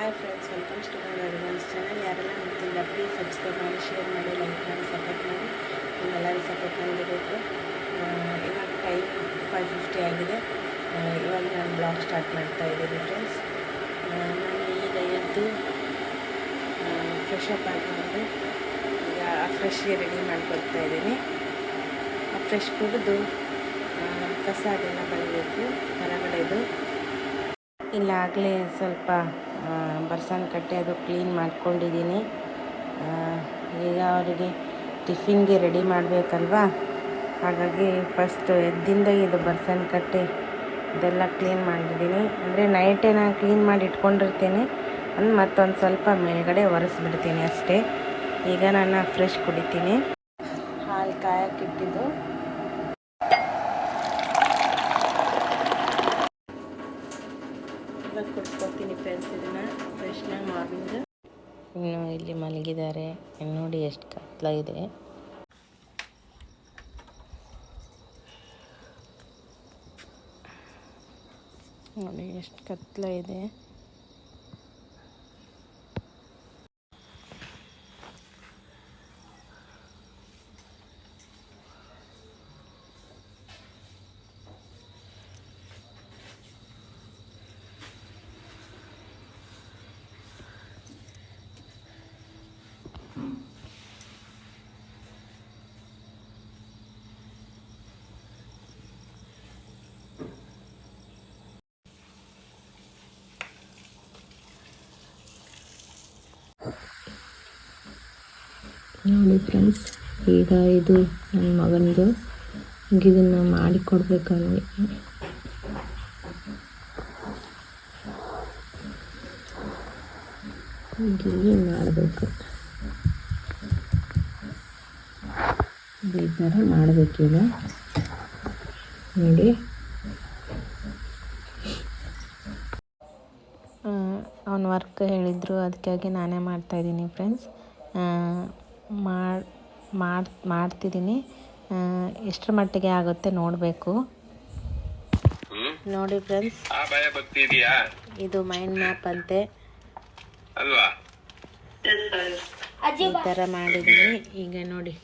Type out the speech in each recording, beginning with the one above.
Hi friends welcome to my advance channel ಯಾರೆಲ್ಲ ನೋಡ್ತಿಲ್ಲ please subscribe ಮಾಡಿ ಶೇರ್ ಮಾಡಿ ಲೈಕ್ ಮಾಡಿ ಸಪೋರ್ಟ್ ಮಾಡಿ. ನಿಮ್ಮೆಲ್ಲರೂ ಸಪೋರ್ಟ್ ಮಾಡಬೇಕು ಇವಾಗ ಟೈಮ್ ಫೈವ್ ಫಿಫ್ಟಿ ಆಗಿದೆ. ಇವಾಗ ನಾನು ಬ್ಲಾಗ್ ಸ್ಟಾರ್ಟ್ ಮಾಡ್ತಾ ಇದ್ದೀನಿ ಫ್ರೆಂಡ್ಸ್ ನಾನು ಈಗ ಎದ್ದು ಫ್ರೆಶ್ ಅಪ್ ಆಗಿಕೊಂಡು ಈಗ ಫ್ರೆಶ್ಗೆ ರೆಡಿ ಮಾಡ್ಕೊಳ್ತಾ ಇದ್ದೀನಿ. ಆ ಫ್ರೆಶ್ ಕುಡಿದು ಆ, ಕಸ ಅದೆಲ್ಲ ಬರಬೇಕು ಹೊರಗಡೆದು. ಇಲ್ಲಾಗಲೇ ಸ್ವಲ್ಪ ಬರ್ಸನ್ ಕಟ್ಟೆ ಅದು ಕ್ಲೀನ್ ಮಾಡ್ಕೊಂಡಿದ್ದೀನಿ. ಈಗ ಅವರಿಗೆ ಟಿಫಿನ್ಗೆ ರೆಡಿ ಮಾಡಬೇಕಲ್ವಾ? ಹಾಗಾಗಿ ಫಸ್ಟ್ ಎದ್ದಿಂದ ಇದು ಬರ್ಸನ್ ಕಟ್ಟೆ ಇದೆಲ್ಲ ಕ್ಲೀನ್ ಮಾಡಿದ್ದೀನಿ. ಅಂದರೆ ನೈಟೇ ನಾನು ಕ್ಲೀನ್ ಮಾಡಿ ಇಟ್ಕೊಂಡಿರ್ತೀನಿ. ಅಂದ್ ಮತ್ತೊಂದು ಸ್ವಲ್ಪ ಮೇಲ್ಗಡೆ ಒರೆಸ್ಬಿಡ್ತೀನಿ ಅಷ್ಟೇ. ಈಗ ನಾನು ಫ್ರೆಶ್ ಕುಡಿತೀನಿ. ಹಾಲು ಕಾಯಕ್ಕಿಟ್ಟಿದ್ದು ಇವಾಗ ಕುಡ್ಸ್ಕೊತೀನಿ ಫ್ರೆಂಡ್ಸ್ ಇದನ್ನು ಫ್ರೆಶ್ನಾಗ ಮಾರ್ನಿಂಗ್ ಇನ್ನು ಇಲ್ಲಿ ಮಲಗಿದ್ದಾರೆ. ನೋಡಿ ಎಷ್ಟು ಇದೆ ನೋಡಿ ಎಷ್ಟು ಕತ್ಲ ಇದೆ ನೋಡಿ ಫ್ರೆಂಡ್ಸ್ ಈಗ ಇದು ನನ್ನ ಮಗನಿಗೆ ಇದನ್ನ ಅವನಿಗೆ ಹೀಗೆ ಮಾಡಬೇಕು. ಈ ಥರ ಮಾಡಬೇಕೀಗ. ನೋಡಿ. ಅವನ ವರ್ಕ್ ಹೇಳಿದರು ಅದಕ್ಕಾಗಿ ನಾನೇ ಮಾಡ್ತಾಯಿದ್ದೀನಿ ಫ್ರೆಂಡ್ಸ್ ಮಾಡಿ ಮಾಡಿ ಮಾಡ್ತಿದ್ದೀನಿ ಎಷ್ಟರ ಮಟ್ಟಿಗೆ ಆಗುತ್ತೆ ನೋಡಬೇಕು. ನೋಡಿ ಫ್ರೆಂಡ್ಸ್ ಇದು ಮೈಂಡ್ ಮ್ಯಾಪ್ ಅಂತೆ. ಅಲ್ವಾ? ಈ ಥರ ಮಾಡಿದ್ದೀನಿ ಈಗ ನೋಡಿ.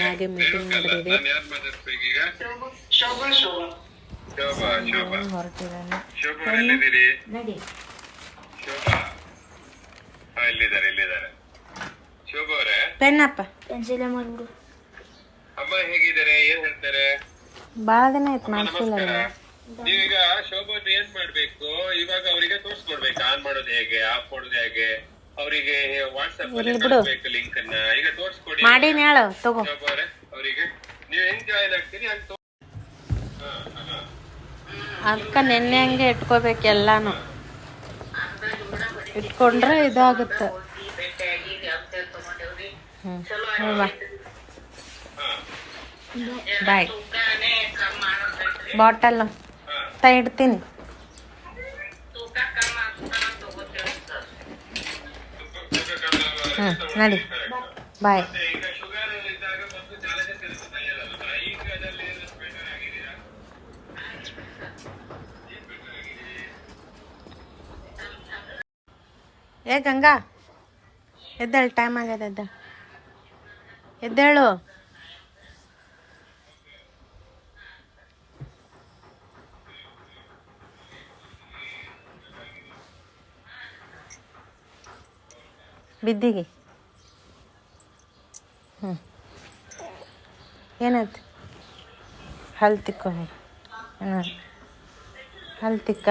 ಹಾಗೆ ಮೀಟಿಂಗ್ ನಡೆದಿದೆ. ಹೊರಟಿದ್ದಾನೆ. ಇಲ್ಲಿದ್ದಾರೆ ಇಲ್ಲಿದ್ದಾರೆ. ಶೋಭಾ ಅವರೇ ಪೆನ್ನಪ್ಪ ಅಮ್ಮ ಹೇಗಿದ್ದಾರೆ? ಏನ್ ಹೇಳ್ತಾರೆ? ಬಹಳ ದಿನ ಆಯ್ತು ಮಾಡಿಸಿಲ್ಲ ನೀವೀಗ ಶೋಭಾ ಏನ್ ಮಾಡ್ಬೇಕು? ಇವಾಗ ಅವರಿಗೆ ತೋರಿಸ್ಕೊಡ್ಬೇಕು ಆನ್ ಮಾಡೋದು ಹೇಗೆ? ಆಫ್ ಮಾಡೋದು ಹೇಗೆ? ಅವರಿಗೆ ವಾಟ್ಸ್ಆಪ್ ಅಲ್ಲಿ ಕಳಿಸ್ಬೇಕು ಲಿಂಕ್ ಅನ್ನ. ಈಗ ತೋರಿಸ್ಕೊಡಿ ಮಾಡಿ ಹೇಳು ತಗೋ. ಅವರಿಗೆ. ನೀವು ಹೆಂಗ್ ಜಾಯಿನ್ ಆಗ್ತೀರಿ? ಹಂಗ್ ತೋ- ಅದಕ್ಕೆ ನೆನ್ನೆ ಹಂಗೆ ಇಟ್ಕೋಬೇಕು ಎಲ್ಲಾನು. ಇಟ್ಕೊಂಡ್ರೆ ಇದಾಗುತ್ತೆ. ಬಾಯ್. ಬಾಟಲ್. ತ ಇಡ್ತೀನಿ. ಹ್ಞೂ ನಡಿ. ಬಾಯ್. ಏ ಗಂಗಾ ಎದ್ದೇಳು ಟೈಮ್ ಆಗ್ಯದ ಎದ್ದ. ಎದ್ದೇಳು. ಬಿದ್ದಿಗೆ. ಹ್ಞೂ ಏನಾಯ್ತು ಹಲ್ತಿಕ್ಕ ಹಲ್ತಿಕ್ಕ?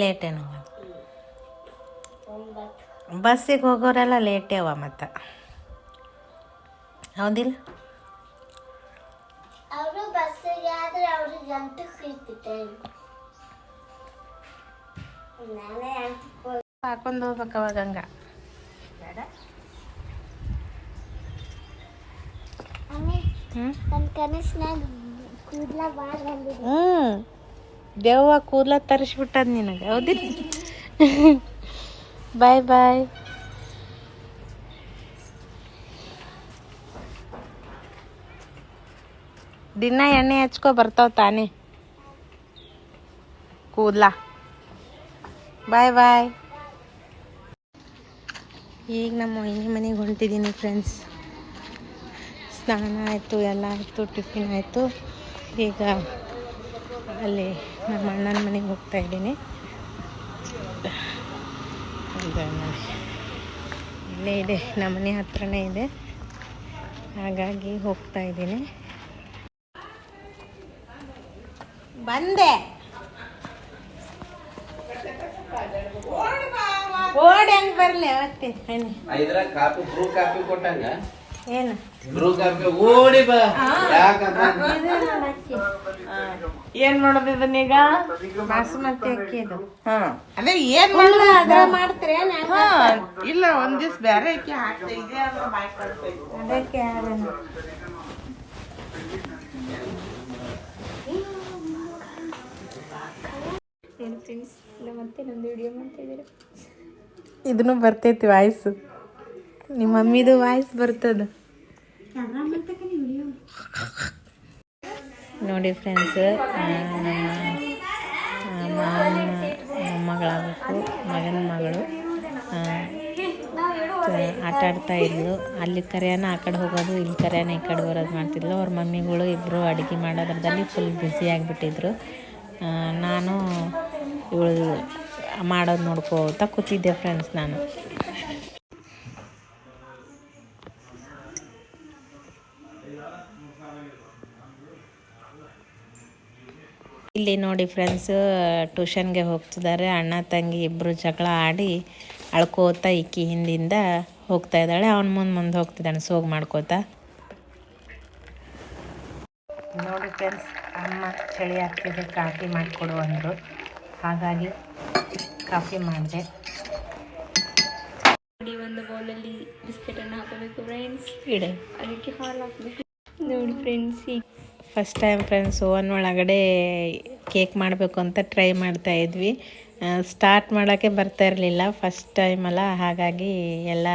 ಲೇಟೇನವ ಒಂಬತ್ತು ಬಸ್ಸಿಗೆ ಹೋಗೋರೆಲ್ಲ ಲೇಟೇ ಅವ ಮತ್ತು. ಹೌದಿಲ್ಲ? ಅವರು ಬಸ್ಸಿಗೆ ಆದ್ರೆ ಅವ್ರಿಗೆ ಎಂಟಕ್ಕೆ ಟೈಮ್ ನಾನೇ ಹಾಕೊಂಡು ಹೋಗ್ಬೇಕು ಅವಾಗ ಹಂಗ. ಆಮೇಲೆ ಹ್ಞೂ ದೇವ್ವ ಕೂದಲ ತರಿಸ್ಬಿಟ್ಟದ ನಿನಗೆ, ಹೌದಿಲ್ಲ? ಬಾಯ್ ಬಾಯ್ ದಿನ ಎಣ್ಣೆ ಹಚ್ಕೊ ಬರ್ತಾವ ತಾನೇ. ಕೂದಲ. ಬಾಯ್ ಬಾಯ್ ಈಗ ನಮ್ಮ ಮೊಯ್ನಿ ಮನೆಗೆ ಹೊಂಟಿದ್ದೀನಿ ಫ್ರೆಂಡ್ಸ್ ಸ್ನಾನ ಆಯಿತು, ಎಲ್ಲ ಆಯಿತು, ಟಿಫಿನ್ ಆಯಿತು. ಈಗ ಅಲ್ಲಿ ನಮ್ಮ ಅಣ್ಣನ ಮನೆಗೆ ಹೋಗ್ತಾ ಇದ್ದೀನಿ. ಇದು ಇಲ್ಲೇ ಇದೆ, ನಮ್ಮ ಮನೆ ಹತ್ರನೇ ಇದೆ. ಹಾಗಾಗಿ ಹೋಗ್ತಾ ಇದ್ದೀನಿ. ಬಂದೆ. ಓಡಿ ಹಂಗೆ ಬರಲಿ, ಅವತ್ತೆ ಕಾಪಿ ಕಾಪಿ ಕೊಟ್ಟಂಗ? ಏನು? ಬ್ರೂ ಓಡಿ ಬಾ. ಯಾಕಂತ? ಏನ್ ಮಾಡೋದು ಇದನ್ನೀಗ ಬಾಸುಮತಿ ಅಕ್ಕಿ ಇದು. ಹಾ. ಅದೇ ಏನ್ ಮಾಡೋದು? ಅದ್ರ ಮಾಡ್ತೀರಿ ಹಾ ಇಲ್ಲ ಒಂದ್ ದಿವ್ಸ ಬ್ಯಾರೆ ಅಕ್ಕಿ ಹಾಕ್ತಾ. ಇದೆ ಅಂದ್ರೆ ಬಾಯ್ ವಿಡಿಯೋ ಅದಕ್ಕೆ ಅದನ್ನ ಇದನ್ನು ಬರ್ತೈತಿ ವಾಯ್ಸು. ನಿಮ್ಮ ಮಮ್ಮಿದು ವಾಯ್ಸ್ ಬರ್ತದ. ನೋಡಿ ಫ್ರೆಂಡ್ಸ್ ನಮ್ಮ ಮಾವನ ಮೊಮ್ಮಗಳಾಗಬೇಕು ಮಗನ ಮಗಳು. ಆಟ ಆಡ್ತಾ ಇದ್ಲು. ಅಲ್ಲಿ ಕರೆಯನ, ಆ ಕಡೆ ಹೋಗೋದು, ಇಲ್ಲಿ ಕರೆಯನ, ಈ ಕಡೆ ಬರೋದು ಮಾಡ್ತಿದ್ಲು. ಅವ್ರ ಮಮ್ಮಿಗಳು ಇಬ್ಬರು ಅಡುಗೆ ಮಾಡೋದ್ರದಲ್ಲಿ ಫುಲ್ ಬ್ಯುಸಿ ಆಗಿಬಿಟ್ಟಿದ್ರು. ನಾನು ಇವಳು ಮಾಡೋದು ನೋಡ್ಕೋತಾ ಕೂತಿದ್ದೆ ಫ್ರೆಂಡ್ಸ್ ನಾನು. ಇಲ್ಲಿ ನೋಡಿ ಫ್ರೆಂಡ್ಸ್ ಟ್ಯೂಷನ್ಗೆ ಹೋಗ್ತಿದ್ದಾರೆ ಅಣ್ಣ ತಂಗಿ ಇಬ್ಬರು ಜಗಳ ಆಡಿ ಅಳ್ಕೋತಾ ಇಕ್ಕಿ ಹಿಂದಿಂದ ಹೋಗ್ತಾ ಇದ್ದಾಳೆ. ಅವನ ಮುಂದೆ ಮುಂದೆ ಹೋಗ್ತಿದ್ದಾನೆ. ಸೋಗ್ ಮಾಡ್ಕೋತಾ. ನೋಡಿ ಫ್ರೆಂಡ್ಸ್ ಅಮ್ಮ ಚಳಿ ಆಗ್ತಿದೆ. ಕಾಫಿ ಮಾಡಿಕೊಡು ಅಂದರು. ಹಾಗಾಗಿ ಕಾಫಿ ಮಾಡಿದೆ. ನೋಡಿ ಒಂದು ಬೌಲಲ್ಲಿ ಬಿಸ್ಕೆಟನ್ನು ಹಾಕಬೇಕು ಫ್ರೆಂಡ್ಸ್ ಇಡೆ. ಅದಕ್ಕೆ ಹಾಲು ಹಾಕಬೇಕು. ನೋಡಿ ಫ್ರೆಂಡ್ಸ್ ಈಗ ಫಸ್ಟ್ ಟೈಮ್ ಫ್ರೆಂಡ್ಸ್ ಓವನ್ ಒಳಗಡೆ ಕೇಕ್ ಮಾಡಬೇಕು ಅಂತ ಟ್ರೈ ಮಾಡ್ತಾ ಇದ್ವಿ. ಸ್ಟಾರ್ಟ್ ಮಾಡೋಕ್ಕೆ ಬರ್ತಾ ಇರಲಿಲ್ಲ. ಫಸ್ಟ್ ಟೈಮ್ ಅಲ್ಲ ಹಾಗಾಗಿ ಎಲ್ಲ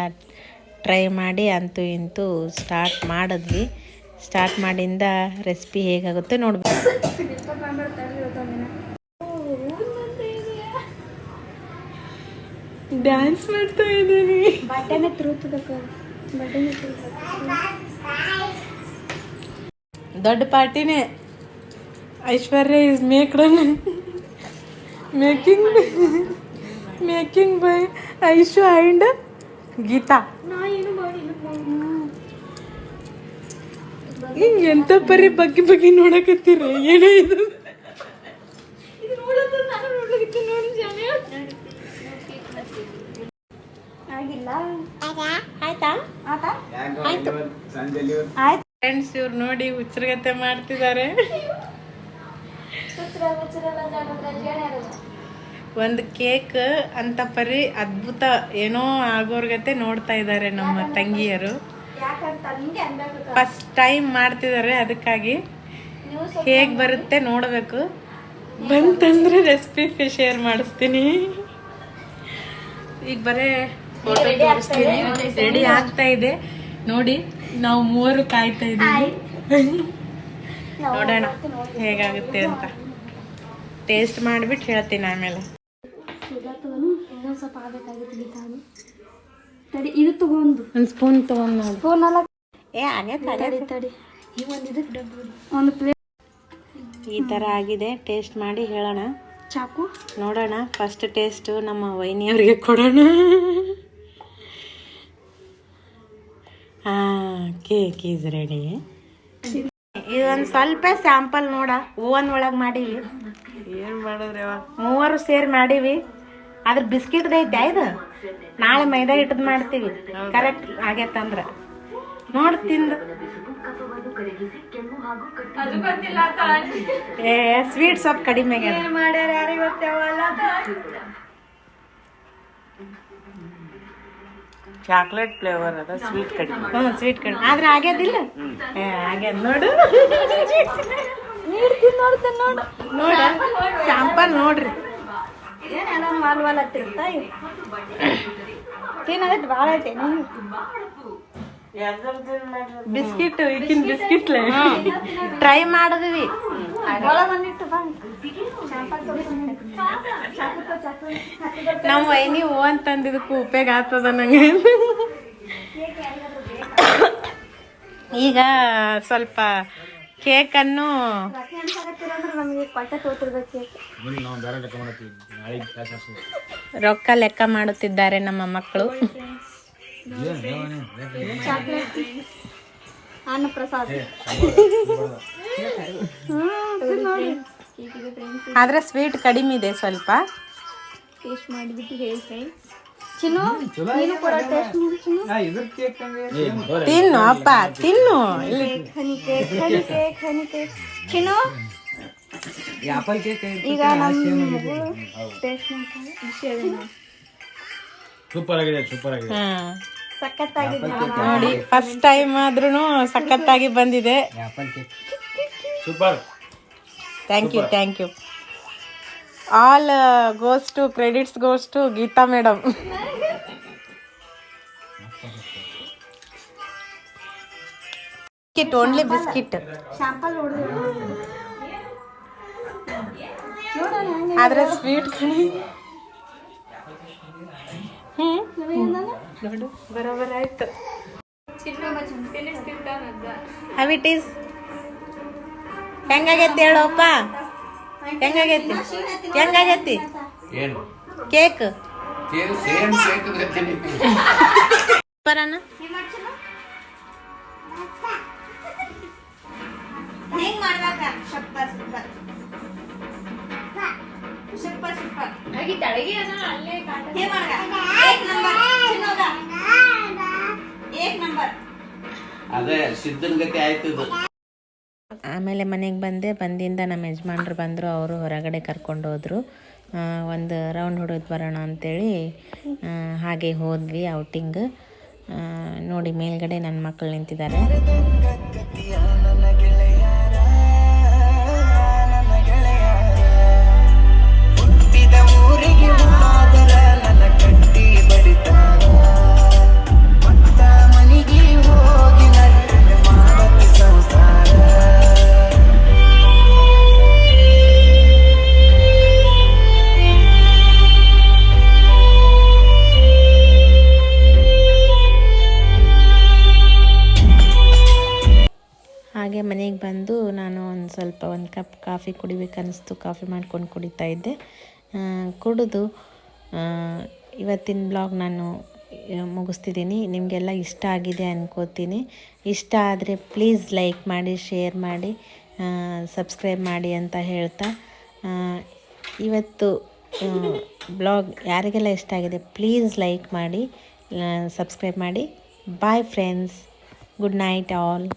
ಟ್ರೈ ಮಾಡಿ ಅಂತೂ ಇಂತೂ ಸ್ಟಾರ್ಟ್ ಮಾಡಿದ್ವಿ. ಸ್ಟಾರ್ಟ್ ಮಾಡಿಂದ ರೆಸಿಪಿ ಹೇಗಾಗುತ್ತೆ ನೋಡಬೇಕು. ಡ್ಯಾನ್ಸ್ ಮಾಡ್ತಾ ಇದ್ದೀನಿ. ಬಟ್ಟೆನೇ ತುರುತದಕ್ಕ ಬಟ್ಟೆನೇ ದೊಡ್ಡ ಪಾರ್ಟಿನೇ. Aishwarya is ಮೇಕ್ಡನ್ making making by Aishu and Geeta ನಾ ಏನು ಮಾಡಿಲ್ಲ ಹಿಂಗೆ ಎಂತ ಪರಿ ಬಗ್ಗೆ ಬಗ್ಗೆ ನೋಡಕತ್ತೀರಿ? ಏನೋ ಇದು? ಇದು ನೋಡೋದು ನಾನು ನೋಡ್ಲಿಕ್ಕೆ ನೋಡಿ ಜನ ಆಗಿಲ್ಲ ಆಯ್ತಾ ಆಯ್ತು ಆಯ್ತು. ಫ್ರೆಂಡ್ಸ್ ಇವ್ರು ನೋಡಿ ಉಚ್ಚರಗತೆ ಮಾಡ್ತಿದ್ದಾರೆ ಒಂದು ಕೇಕ್ ಅಂತ ಪರಿ ಅದ್ಭುತ ಏನೋ ಆಗೋರ್ಗತೆ ನೋಡ್ತಾ ಇದ್ದಾರೆ ನಮ್ಮ ತಂಗಿಯರು. ಫಸ್ಟ್ ಟೈಮ್ ಮಾಡ್ತಿದ್ದಾರೆ ಅದಕ್ಕಾಗಿ. ಹೇಗ್ ಹೇಗೆ ಬರುತ್ತೆ ನೋಡಬೇಕು. ಬಂತಂದ್ರೆ ರೆಸಿಪಿ ಶೇರ್ ಮಾಡಿಸ್ತೀನಿ. ಈಗ ಬರೇ ಫೋಟೋ ತೋರಿಸ್ತೀನಿ. ರೆಡಿ ಆಗ್ತಾ ಇದೆ. ನೋಡಿ. ನಾವು ಮೂವರು ಕಾಯ್ತಾ ಇದ್ದೀವಿ. ನೋಡೋಣ ಹೇಗಾಗುತ್ತೆ ಅಂತ. ಟೇಸ್ಟ್ ಮಾಡ್ಬಿಟ್ಟು ಹೇಳ್ತೀನಿ ಆಮೇಲೆ. ಸ್ವಲ್ಪ ತಡಿ ಇದು ತಗೊಂಡು. ಒಂದು ಸ್ಪೂನ್ ತಗೊಂಡು ಫೋನ್ ಅಲ್ಲ. ಏ ಆಗೈತೆ ತಡಿ. ತಡಿ ಈ ಒಂದು ಇದಕ್ಕೆ ಡಬ್ಬು ಒಂದು ಪ್ಲೇಟ್ ಈ ಥರ ಆಗಿದೆ. ಟೇಸ್ಟ್ ಮಾಡಿ ಹೇಳೋಣ. ಚಾಕು. ನೋಡೋಣ. ಫಸ್ಟ್ ಟೇಸ್ಟು ನಮ್ಮ ವೈನಿಯವ್ರಿಗೆ ಕೊಡೋಣ ಹಾಂ ಕೇಕ್ ಈಸ್ ರೆಡಿ ಇದು ಒಂದು ಸ್ವಲ್ಪ ಸ್ಯಾಂಪಲ್ ನೋಡ ಹೂವನ್ ಒಳಗೆ ಮಾಡೀವಿ. ಏನ್ ಮಾಡಿದ್ರಿ ಮೂವರು ಸೇರಿ ಮಾಡೀವಿ. ಅದ್ರ ಬಿಸ್ಕಿಟ್ ಐತೆ ಇದು? ನಾಳೆ ಮೈದಾ ಹಿಟ್ಟದ್ ಮಾಡ್ತೀವಿ. ಕರೆಕ್ಟ್ ಆಗೈತಂದ್ರ ನೋಡ್ ತಿಂದು. ಏ ಸ್ವೀಟ್ ಸ್ವಲ್ಪ ಕಡಿಮೆ ಆಗ್ಯದ ಮಾಡ್ಯಾರ ಯಾರಿಗೆ ಗೊತ್ತೇವಲ್ಲ ಚಾಕ್ಲೇಟ್ ಫ್ಲೇವರ್ ಅದ ಸ್ವೀಟ್ ಕಡಿಮೆ. ಹ್ಞೂ ಸ್ವೀಟ್ ಕಡಿಮೆ. ಆದ್ರೆ ಆಗ್ಯದಿಲ್ಲ. ಏ ಆಗ್ಯದ ನೋಡು. ನೀಡ್ತೀನಿ ನೋಡ್ತೇನೆ ನೋಡು. ನೋಡ. ಶಾಂಪಲ್ ನೋಡ್ರಿ. ಏನೆಲ್ಲ ವಾಲ್ ವಾಲ್ ಹತ್ತಿರ್ತಾಯಿ ತಿನ್ನೋದಕ್ಕೆ ಭಾಳ ಐತೆ ಬಿಸ್ಕಿಟ್ ಈಗಿನ ಬಿಸ್ಕಿಟ್ ಟ್ರೈ ಮಾಡಿದ್ವಿ. ನಮ್ಮ ವೈನಿ ಹೂ ಅಂತಂದಿದ್ದಕ್ಕೂ ಉಪಯೋಗ ಆಗ್ತದ ನಂಗೆ. ಈಗ ಸ್ವಲ್ಪ ಕೇಕನ್ನು ರೊಕ್ಕ ಲೆಕ್ಕ ಮಾಡುತ್ತಿದ್ದಾರೆ ನಮ್ಮ ಮಕ್ಕಳು. ಚಾಕ್ಲೇಟ್ ಅನ್ನ ಪ್ರಸಾದ ಆದ್ರೆ ಸ್ವೀಟ್ ಕಡಿಮೆ ಇದೆ ಸ್ವಲ್ಪ. ಟೇಸ್ಟ್ ಮಾಡಿಬಿಟ್ಟು ಹೇಳ್ತೀನಿ. ಚಿನ್ನು ನೀನು ಕೂಡ ಟೇಸ್ಟ್ ಮಾಡಿ ಚಿನ್ನು. ತಿನ್ನು ಅಪ್ಪ ತಿನ್ನು. ಇಲ್ಲಿ honey cake honey cake honey cake ಚಿನ್ನು ಈಗ ನಮ್ಮ ಮಗಳು ಟೇಸ್ಟ್ ಮಾಡ್ತಾಳೆ ವಿಷಯ ಸೂಪರ್ ಆಗಿದೆ ಸೂಪರ್ ಆಗಿದೆ. ನೋಡಿ ಫಸ್ಟ್ ಟೈಮ್ ಆದ್ರೂ ಸಖತ್ತಾಗಿ ಬಂದಿದೆ. Super thank you thank you all goes to credits goes to Geeta madam biscuit only biscuit ಆದ್ರೆ ಸ್ವೀಟ್ ಕಣಿ. ಹ್ಮ್ ನೋಡು ಬರೋಬರ ಆಯ್ತು. ಹವ್ ಇಟ್ ಈಸ್ ಹೆಂಗಾಗೈತಿ ಹೇಳಪ್ಪ? ಹೆಂಗಾಗೈತಿ? ಹೆಂಗಾಗೈತಿ? ಏನು? ಕೇಕ್? ಕೇಕ್ ಸೇಮ್ ಕೇಕ್ ಗತಿನಿ ಹೆಂಗ್ ಮಾಡ್ಬೇಕ? ಸೂಪರ್ ಸೂಪರ್ ಅಲ್ಲೇ ಕಾಟ ಹೇ ಮಾಡ್ಗ ಏಕ್ ನಂಬರ್ ಅದೇ ಆಮೇಲೆ ಮನೆಗೆ ಬಂದೆ, ಬಂದಿಂದ ನಮ್ಮ ಯಜಮಾನ್ರು ಬಂದರು, ಅವರು ಹೊರಗಡೆ ಕರ್ಕೊಂಡು ಹೋದರು. ಒಂದು ರೌಂಡ್ ಹೊಡೆದು ಬರೋಣ ಅಂಥೇಳಿ ಹಾಗೆ ಹೋದ್ವಿ ಔಟಿಂಗ್ ನೋಡಿ ಮೇಲ್ಗಡೆ ನನ್ನ ಮಕ್ಕಳು ನಿಂತಿದ್ದಾರೆ. ಕಾಫಿ ಕುಡಿಬೇಕನ್ನಿಸ್ತು, ಕಾಫಿ ಮಾಡ್ಕೊಂಡು ಕುಡಿತಾ ಇದ್ದೆ. ಕುಡಿದು ಇವತ್ತಿನ ಬ್ಲಾಗ್ ನಾನು ಮುಗಿಸ್ತಿದ್ದೀನಿ. ನಿಮಗೆಲ್ಲ ಇಷ್ಟ ಆಗಿದೆ ಅನ್ಕೋತೀನಿ. ಇಷ್ಟ ಆದರೆ ಪ್ಲೀಸ್ ಲೈಕ್ ಮಾಡಿ ಶೇರ್ ಮಾಡಿ ಸಬ್ಸ್ಕ್ರೈಬ್ ಮಾಡಿ ಅಂತ ಹೇಳ್ತಾ. ಇವತ್ತು ಬ್ಲಾಗ್ ಯಾರಿಗೆಲ್ಲ ಇಷ್ಟ ಆಗಿದೆ ಪ್ಲೀಸ್ ಲೈಕ್ ಮಾಡಿ ಸಬ್ಸ್ಕ್ರೈಬ್ ಮಾಡಿ. Bye friends good night all